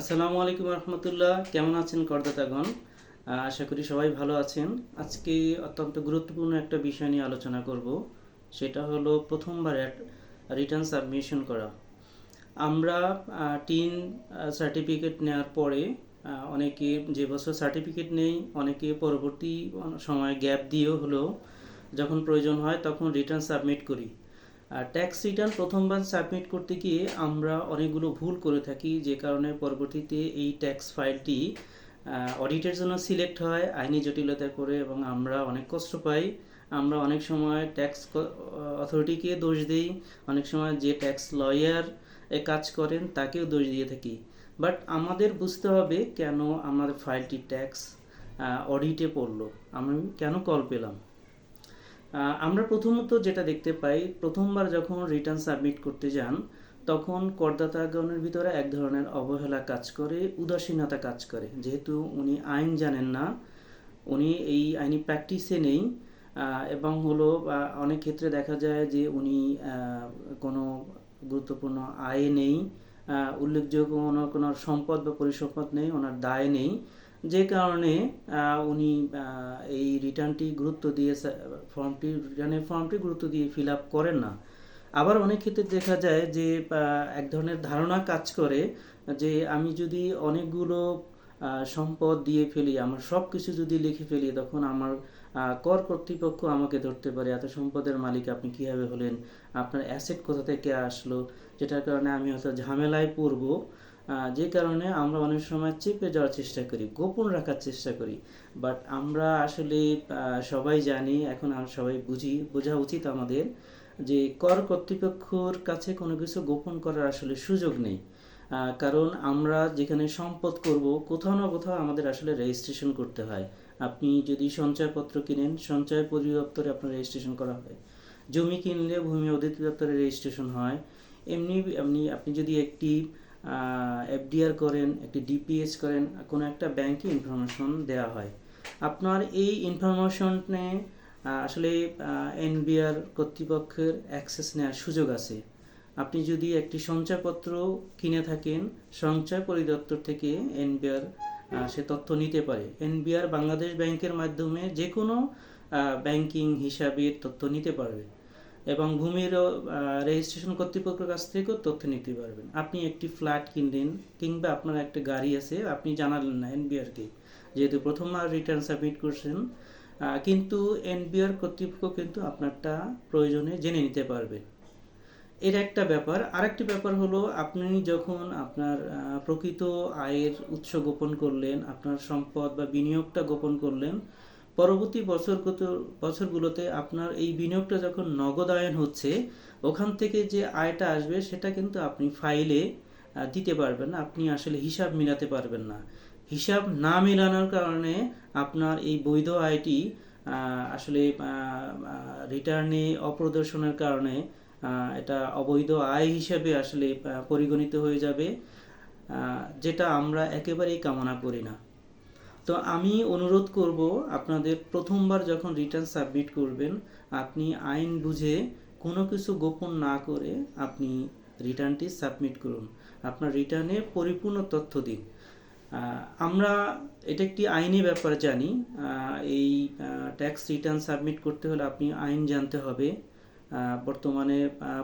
আসসালামু আলাইকুম রহমতুল্লাহ। কেমন আছেন করদাতাগণ? আশা করি সবাই ভালো আছেন। আজকে অত্যন্ত গুরুত্বপূর্ণ একটা বিষয় নিয়ে আলোচনা করব। সেটা হলো প্রথমবার রিটার্ন সাবমিশন করা। আমরা টিন সার্টিফিকেট নেওয়ার পরে অনেকে যে বছর সার্টিফিকেট নেই, অনেকে পরবর্তী সময় গ্যাপ দিয়েও হলেও যখন প্রয়োজন হয় তখন রিটার্ন সাবমিট করি। ট্যাক্স রিটার্ন প্রথমবার সাবমিট করতে গিয়ে আমরা অনেকগুলো ভুল করে থাকি, যে কারণে পরবর্তীতে এই ট্যাক্স ফাইলটি অডিটের জন্য সিলেক্ট হয়, আইনি জটিলতা করে এবং আমরা অনেক কষ্ট পাই। আমরা অনেক সময় ট্যাক্স অথরিটিকে দোষ দিই, অনেক সময় যে ট্যাক্স লয়ার এ কাজ করেন তাকেও দোষ দিয়ে থাকি। বাট আমাদের বুঝতে হবে কেন আমাদের ফাইলটি ট্যাক্স অডিটে পড়ল। আমি কেন কল পেলাম? আমরা প্রথমত যেটা দেখতে পাই, প্রথমবার যখন রিটার্ন সাবমিট করতে যান, তখন করদাতাগণের ভিতরে এক ধরনের অবহেলা কাজ করে, উদাসীনতা কাজ করে। যেহেতু উনি আইন জানেন না, উনি এই আইনি প্র্যাকটিসে নেই এবং হলো অনেক ক্ষেত্রে দেখা যায় যে উনি কোনো গুরুত্বপূর্ণ আয় নেই উল্লেখযোগ্য কোনো কোনো সম্পদ বা পরিসম্পদ নেই, ওনার দায় নেই। যে কারণে উনি এই রিটার্নটি গুরুত্ব দিয়ে ফর্মটি, রিটার্নের ফর্মটি গুরুত্ব দিয়ে ফিল আপ করেন না। আবার অনেক ক্ষেত্রে দেখা যায় যে এক ধরনের ধারণা কাজ করে যে, আমি যদি অনেকগুলো সম্পদ দিয়ে ফেলি, আমার সব কিছু যদি লিখে ফেলি, তখন আমার কর কর্তৃপক্ষ আমাকে ধরতে পারে, এত সম্পদের মালিক, আপনি কীভাবে হলেন? আপনার অ্যাসেট কোথা থেকে আসলো? যেটার কারণে আমি হয়তো ঝামেলায় পড়ব। যে কারণে আমরা অনেক সময় চেপে যাওয়ার চেষ্টা করি, গোপন রাখার চেষ্টা করি। বাট আমরা আসলে সবাই জানি, এখন আমরা সবাই বুঝি, বোঝা উচিত আমাদের যে কর কর্তৃপক্ষর কাছে কোনো কিছু গোপন করার আসলে সুযোগ নেই। কারণ আমরা যেখানে সম্পদ করব, কোথাও না কোথাও আমাদের আসলে রেজিস্ট্রেশন করতে হয়। আপনি যদি সঞ্চয়পত্র কিনেন, সঞ্চয় পরিদপ্তরে আপনার রেজিস্ট্রেশন করা হয়। জমি কিনলে ভূমি অধিদপ্তরে রেজিস্ট্রেশন হয়। এমনি এমনি আপনি যদি একটি এফডিআর করেন, একটি ডিপিএস করেন, কোনো একটা ব্যাংকে ইনফরমেশন দেওয়া হয়। আপনার এই ইনফরমেশনে আসলে এনবিআর কর্তৃপক্ষের অ্যাক্সেস নেওয়ার সুযোগ আছে। আপনি যদি একটি সঞ্চয়পত্র কিনে থাকেন, সঞ্চয় পরিদপ্তর থেকে এনবিআর সে তথ্য নিতে পারে। এনবিআর বাংলাদেশ ব্যাংকের মাধ্যমে যে কোনো ব্যাংকিং হিসাবের তথ্য নিতে পারবে। এবং ভূমির রেজিস্ট্রেশন কর্তৃপক্ষের কাছ থেকেও তথ্য নিতে পারবেন। আপনি একটি ফ্ল্যাট কিনলেন, কিংবা আপনার একটা গাড়ি আছে, আপনি জানালেন না এনবিআরকে যেহেতু প্রথমবার রিটার্ন সাবমিট করছেন কিন্তু এনবিআর কর্তৃপক্ষ কিন্তু আপনারটা প্রয়োজনে জেনে নিতে পারবে। এর একটা ব্যাপার। আরেকটি ব্যাপার হলো, আপনি যখন আপনার প্রকৃত আয়ের উৎস গোপন করলেন, আপনার সম্পদ বা বিনিয়োগটা গোপন করলেন পরবর্তী বছরগত বছরগুলোতে আপনার এই বিনিয়োগটা যখন নগদায়ন হচ্ছে, ওখান থেকে যে আয়টা আসবে সেটা কিন্তু আপনি ফাইলে দিতে পারবেন না। আপনি আসলে হিসাব মিলাতে পারবেন না। হিসাব না মেলানোর কারণে আপনার এই বৈধ আয়টি আসলে রিটার্নে অপ্রদর্শনের কারণে এটা অবৈধ আয় হিসেবে আসলে পরিগণিত হয়ে যাবে যেটা আমরা একেবারেই কামনা করি না। তো আমি অনুরোধ করব আপনাদের প্রথমবার যখন রিটার্ন সাবমিট করবেন, আপনি আইন বুঝে কোনো কিছু গোপন না করে আপনি রিটার্নটি সাবমিট করুন। আপনার রিটার্নে পরিপূর্ণ তথ্য দিন। আমরা, এটা একটি আইনি ব্যাপার জানি। এই ট্যাক্স রিটার্ন সাবমিট করতে হলে আপনি আইন জানতে হবে। বর্তমানে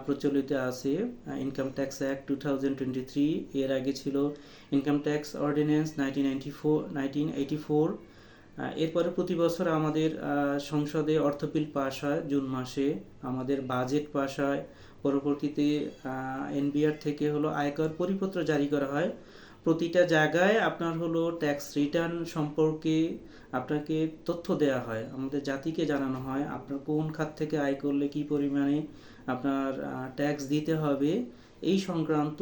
প্রচলিত আছে income tax act two thousand twenty three এর আগে ছিল income tax ordinance nineteen ninety four nineteen eighty four এরপরে প্রতি বছর আমাদের সংসদে অর্থ বিল পাস হয় জুন মাসে। আমাদের বাজেট পাস হয়। পরবর্তীতে এনবিআর থেকে হলো আয়কর পরিপত্র জারি করা হয়। প্রতিটা জায়গায় আপনার হলো ট্যাক্স রিটার্ন সম্পর্কে আপনাকে তথ্য দেওয়া হয়। আমাদের জাতিকে জানানো হয়, আপনার কোন খাত থেকে আয় করলে কি পরিমাণে আপনার ট্যাক্স দিতে হবে, এই সংক্রান্ত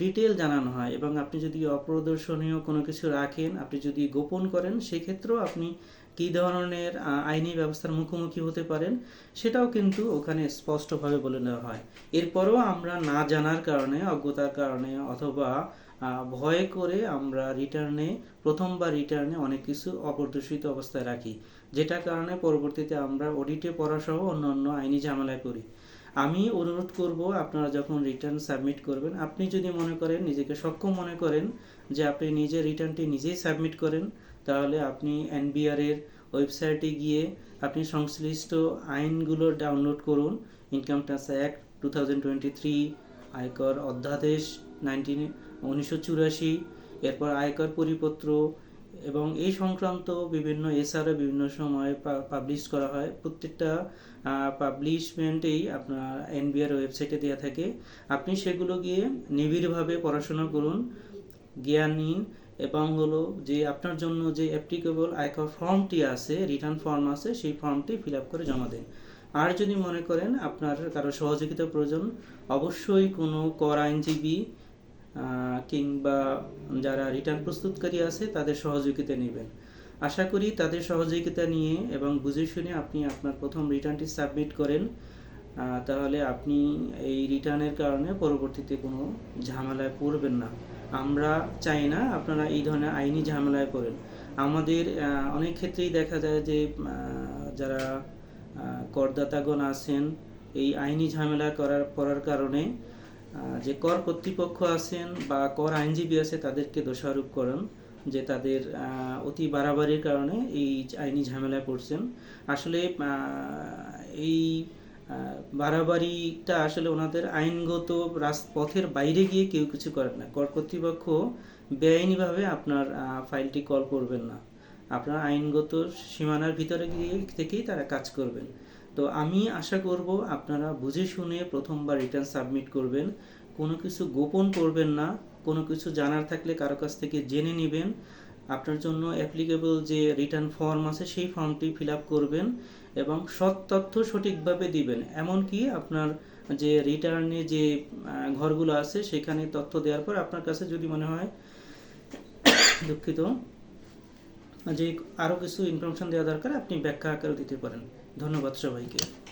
ডিটেল জানানো হয় এবং আপনি যদি অপ্রদর্শনীয় কোনো কিছু রাখেন, আপনি যদি গোপন করেন, সেক্ষেত্রেও আপনি কী ধরনের আইনি ব্যবস্থার মুখোমুখি হতে পারেন, সেটাও কিন্তু ওখানে স্পষ্টভাবে বলে দেওয়া হয়। এরপরও আমরা না জানার কারণে, অজ্ঞতার কারণে অথবা ভয় করে আমরা রিটার্নে প্রথমবার রিটার্নে অনেক কিছু অপ্রদর্শিত অবস্থায় রাখি, যেটার কারণে পরবর্তীতে আমরা অডিটে পড়াসহ অন্য অন্য আইনি ঝামেলায় পড়ি। আমি অনুরোধ করব, আপনারা যখন রিটার্ন সাবমিট করবেন, আপনি যদি মনে করেন, নিজেকে সক্ষম মনে করেন যে আপনি নিজের রিটার্নটি নিজেই সাবমিট করেন, তাহলে আপনি এনবিআর এর ওয়েবসাইটে গিয়ে আপনি সংশ্লিষ্ট আইনগুলো ডাউনলোড করুন income tax act two thousand twenty three আয়কর অধ্যাদেশ নাইনটিন উনিশশো চুরাশি, এরপর আয়কর পরিপত্র এবং এই সংক্রান্ত বিভিন্ন এছাড়া বিভিন্ন সময় পাবলিশ করা হয়। প্রত্যেকটা পাবলিশমেন্টেই আপনার এনবিআর ওয়েবসাইটে দেওয়া থাকে। আপনি সেগুলো গিয়ে নিবিড়ভাবে পড়াশোনা করুন, জ্ঞান নিন এবং হলো যে আপনার জন্য যে অ্যাপ্লিকেবল আয়কর ফর্মটি আছে রিটার্ন ফর্ম আছে, সেই ফর্মটি ফিল আপ করে জমা দিন। আর যদি মনে করেন আপনার কারও সহযোগিতা প্রয়োজন, অবশ্যই কোনো কর আইনজীবী কিংবা যারা রিটার্ন প্রস্তুতকারী আছে, তাদের সহযোগিতা নেবেন। আশা করি তাদের সহযোগিতা নিয়ে এবং বুঝে শুনে আপনি আপনার প্রথম রিটার্নটি সাবমিট করেন তাহলে আপনি এই রিটার্নের কারণে পরবর্তীতে কোনো ঝামেলায় পড়বেন না। আমরা চাই না আপনারা এই ধরনের আইনি ঝামেলায় পড়েন। আমাদের অনেক ক্ষেত্রেই দেখা যায় যে যারা করদাতাগণ আছেন, এই আইনি ঝামেলা করার, পড়ার কারণে যে কর কর্তৃপক্ষ আছেন বা কর আইনজীবী আছে, তাদেরকে দোষারোপ করেন যে তাদের অতি বাড়াবাড়ির কারণে এই আইনি ঝামেলায় পড়ছেন। আসলে এই বাড়াবাড়িটা আসলে ওনাদের আইনগত পথের বাইরে গিয়ে কেউ কিছু করেন না। কর কর্তৃপক্ষ বেআইনিভাবে আপনার ফাইলটি কল করবেন না। আপনার আইনগত সীমানার ভিতরে গিয়ে থেকেই তারা কাজ করবেন। তো আমি আশা করব আপনারা বুঝে শুনে প্রথমবার রিটার্ন সাবমিট করবেন। কোনো কিছু গোপন করবেন না, কোনো কিছু জানার থাকলে কারও কাছ থেকে জেনে নেবেন। আপনার জন্য অ্যাপ্লিকেবল যে রিটার্ন ফর্ম আছে সেই ফর্মটি ফিল আপ করবেন এবং সৎ তথ্য সঠিকভাবে দিবেন। এমনকি আপনার যে রিটার্নে যে ঘরগুলো আছে সেখানে তথ্য দেওয়ার পর আপনার কাছে যদি মনে হয় দুঃখিত, যে আরও কিছু ইনফরমেশন দেওয়া দরকার, আপনি ব্যাখ্যা আকারে দিতে পারেন। ধন্যবাদ সবাইকে।